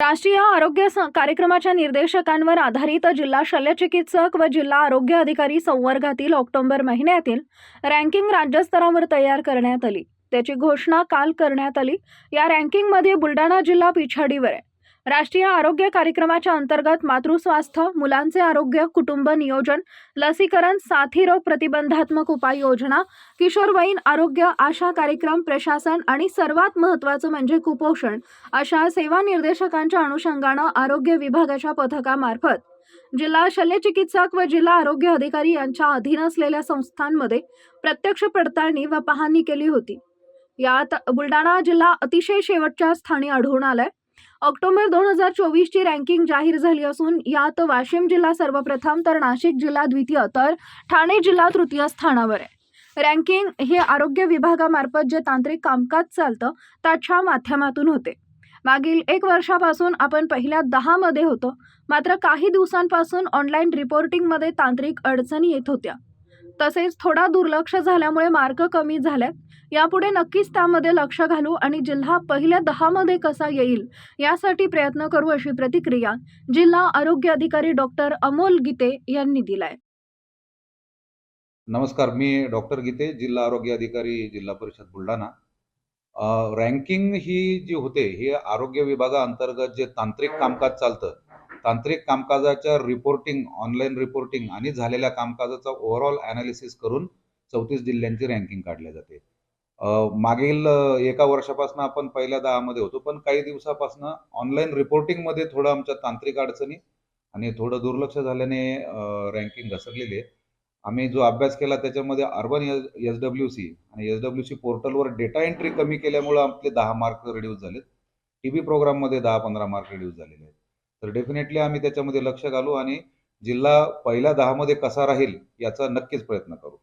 राष्ट्रीय आरोग्य कार्यक्रमाच्या निर्देशकांवर आधारित जिल्हा शल्यचिकित्सक व जिल्हा आरोग्य अधिकारी संवर्गातील ऑक्टोबर महिन्यातील रँकिंग राज्यस्तरावर तयार करण्यात आली. त्याची घोषणा काल करण्यात आली. या रँकिंगमध्ये बुलढाणा जिल्हा पिछाडीवर आहे. राष्ट्रीय आरोग्य कार्यक्रमाच्या अंतर्गत मातृस्वास्थ्य मुलांचे आरोग्य कुटुंब नियोजन लसीकरण साथी रोग प्रतिबंधात्मक उपाययोजना किशोरवयीन आरोग्य आशा कार्यक्रम प्रशासन आणि सर्वात महत्त्वाचं म्हणजे कुपोषण अशा सेवा निर्देशकांच्या अनुषंगानं आरोग्य विभागाच्या पथकामार्फत जिल्हा शल्यचिकित्सक व जिल्हा आरोग्य अधिकारी यांच्या अधीन असलेल्या संस्थांमध्ये प्रत्यक्ष पडताळणी व पाहणी केली होती. यात बुलढाणा जिल्हा अतिशय शेवटच्या स्थानी आढळून आलाय. ऑक्टोबर दोन हजार चोवीसची रँकिंग जाहीर झाली असून यात वाशिम जिल्हा सर्वप्रथम तर नाशिक जिल्हा द्वितीय तर ठाणे जिल्हा तृतीय स्थानावर आहे. रँकिंग हे आरोग्य विभागामार्फत जे तांत्रिक कामकाज चालतं त्याच्या माध्यमातून होते. मागील एक वर्षापासून आपण पहिल्या दहामध्ये होतो मात्र काही दिवसांपासून ऑनलाईन रिपोर्टिंगमध्ये तांत्रिक अडचणी येत होत्या. तसेच थोडा दुर्लक्ष झाल्यामुळे मार्क कमी झाल्यात यापुढे नक्कीच त्यामध्ये लक्ष घालू आणि जिल्हा पहिल्या दहामध्ये कसा येईल यासाठी प्रयत्न करू अशी प्रतिक्रिया जिल्हा आरोग्य अधिकारी डॉक्टर अमोल गीते यांनी दिलाय. नमस्कार मी डॉक्टर गीते जिल्हा आरोग्य अधिकारी जिल्हा परिषद बुलढाणा. रँकिंग ही जी होते हे आरोग्य विभागाअंतर्गत जे तांत्रिक कामकाज चालतं तांत्रिक कामकाजाच्या रिपोर्टिंग ऑनलाईन रिपोर्टिंग आणि झालेल्या कामकाजाचा ओव्हरऑल ॲनालिसिस करून चौतीस जिल्ह्यांची रँकिंग काढली जाते. मागील एका वर्षापासून आपण पहिल्या दहामध्ये होतो पण काही दिवसापासून ऑनलाईन रिपोर्टिंगमध्ये थोडं आमच्या तांत्रिक अडचणी आणि थोडं दुर्लक्ष झाल्याने रँकिंग घसरलेली आहे. आम्ही जो अभ्यास केला त्याच्यामध्ये अर्बन एस डब्ल्यू सी आणि एस डब्ल्यू सी पोर्टलवर डेटा एंट्री कमी केल्यामुळे आपले दहा मार्क रिड्यूस झालेत. टी व्ही प्रोग्राममध्ये दहा पंधरा मार्क रिड्यूस झालेले आहेत. तर डेफिनेटली आम्ही त्याच्यामध्ये लक्ष घालू आणि जिल्हा पहिल्या दहामध्ये कसा राहील याचा नक्कीच प्रयत्न करू.